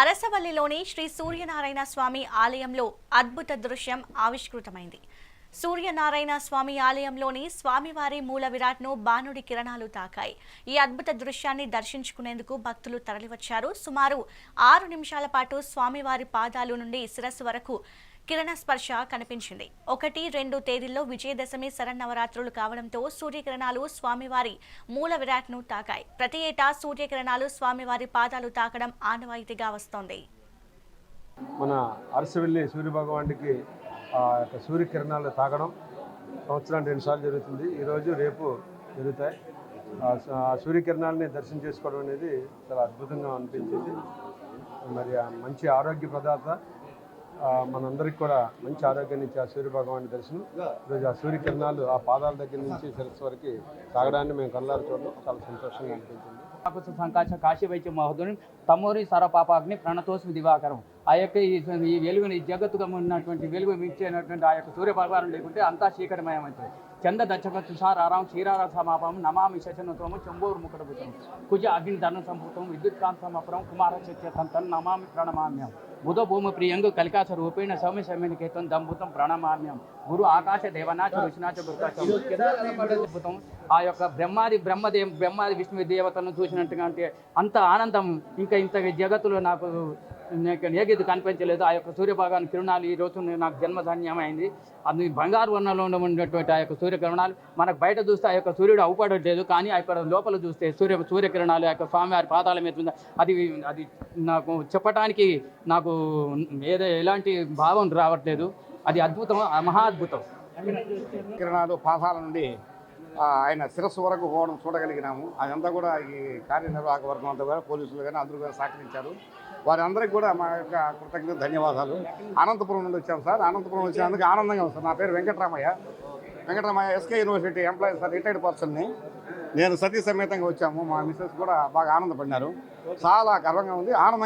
అరసవల్లిలోని శ్రీ సూర్యనారాయణ స్వామి ఆలయంలో అద్భుత దృశ్యం ఆవిష్కృతమైంది. సూర్యనారాయణ స్వామి ఆలయంలోని స్వామివారి మూల విరాట్ను బాణుడి కిరణాలు తాకాయి. ఈ అద్భుత దృశ్యాన్ని దర్శించుకునేందుకు భక్తులు తరలివచ్చారు. సుమారు ఆరు నిమిషాల పాటు స్వామివారి పాదాలు నుండి శిరస్సు వరకు కిరణ స్పర్శ కనిపించింది. ఒకటి రెండు తేదీల్లో విజయదశమి శరన్నవరాత్రులు కావడంతో సూర్యకిరణాలు స్వామివారి మూల విరాట్ను తాకాయి. ప్రతి ఏటా సూర్యకిరణాలు స్వామివారి పాదాలు తాకడం ఆనవాయితీగా వస్తోంది. మన అరసవెల్లి సూర్యభగవానుడికి సూర్యకిరణాలు తాగడం సంవత్సరానికి రెండుసార్లు జరుగుతుంది. ఈరోజు రేపు జరుగుతాయి. ఆ సూర్యకిరణాలని దర్శనం చేసుకోవడం అనేది చాలా అద్భుతంగా అనిపించింది. మరి మంచి ఆరోగ్య ప్రదాత మనందరికి కూడా మంచి ఆరోగ్యాన్ని ఇచ్చే ఆ సూర్యభగవాని దర్శనం. ఈరోజు ఆ సూర్యకిరణాలు ఆ పాదాల దగ్గర నుంచి శిరస్సు వరకు సాగడాన్ని మేము కళ్ళారు చూడడం చాలా సంతోషంగా అనిపించింది. సంకాశ కాశీ వైద్య మహోదరుని తమోరి సరపాపాగ్ని ప్రణతోస్మి దివాకరం. ఆ యొక్క ఈ వెలుగుని జగత్తుగా ఉన్నటువంటి వెలుగు మించేటువంటి ఆ యొక్క సూర్య భగవాను లేకుంటే అంతా చీకటిమయమైంది చంద దచ్చక తుషార ఆరాం క్షీరార సమాపం నమామి శశనోత్తమం చంబోరు ముఖడభుతం కుజ అగ్ని ధన సంభూతం విద్యుత్ కాంతమపురం కుమార చత్య నమామి ప్రణమామ్యం బుధ భూమి ప్రియంగు కలికాస రూపేణ సౌమ్య సౌమ్యని కేతం దంభూతం ప్రణమామ్యం గురు ఆకాశ దేవనాచ రుచినాచ గురుకాచం ఆ యొక్క బ్రహ్మాది బ్రహ్మదే బ్రహ్మాది విష్ణు దేవతను చూసినట్టుగా అంటే అంత ఆనందం. ఇంకా ఇంత జగత్తులో నాకు నాకు ఏగిది కనిపించలేదు. ఆ యొక్క సూర్యభాగాన్ని కిరణాలు ఈ రోజు నాకు జన్మధాన్యమైంది. అది బంగారు వర్ణంలో ఉన్నటువంటి ఆ యొక్క సూర్యకిరణాలు మనకు బయట చూస్తే ఆ యొక్క సూర్యుడు అవుపడట్లేదు కానీ అక్కడ లోపల చూస్తే సూర్య సూర్యకిరణాలు ఆ యొక్క స్వామివారి పాదాల మీద ఉంది అది అది నాకు చెప్పటానికి నాకు ఏదో ఎలాంటి భావం రావట్లేదు. అది అద్భుతం మహా అద్భుతం. కిరణాలు పాదాల నుండి ఆయన శిరస్సు వరకు పోవడం చూడగలిగినాము. అదంతా కూడా ఈ కార్యనిర్వాహక వర్గం అంతా కూడా పోలీసులు కానీ అందరూ కూడా సహకరించారు. వారందరికీ కూడా మా యొక్క కృతజ్ఞత ధన్యవాదాలు. అనంతపురం నుండి వచ్చాం సార్. అనంతపురం వచ్చినందుకు ఆనందంగా ఉంది సార్. నా పేరు Venkataramayya. Venkataramayya SK university employee sir retired పర్సన్ని. నేను సతీ సమేతంగా వచ్చాము. మా మిస్సెస్ కూడా బాగా ఆనందపడినారు. చాలా గర్వంగా ఉంది. ఆనందంగా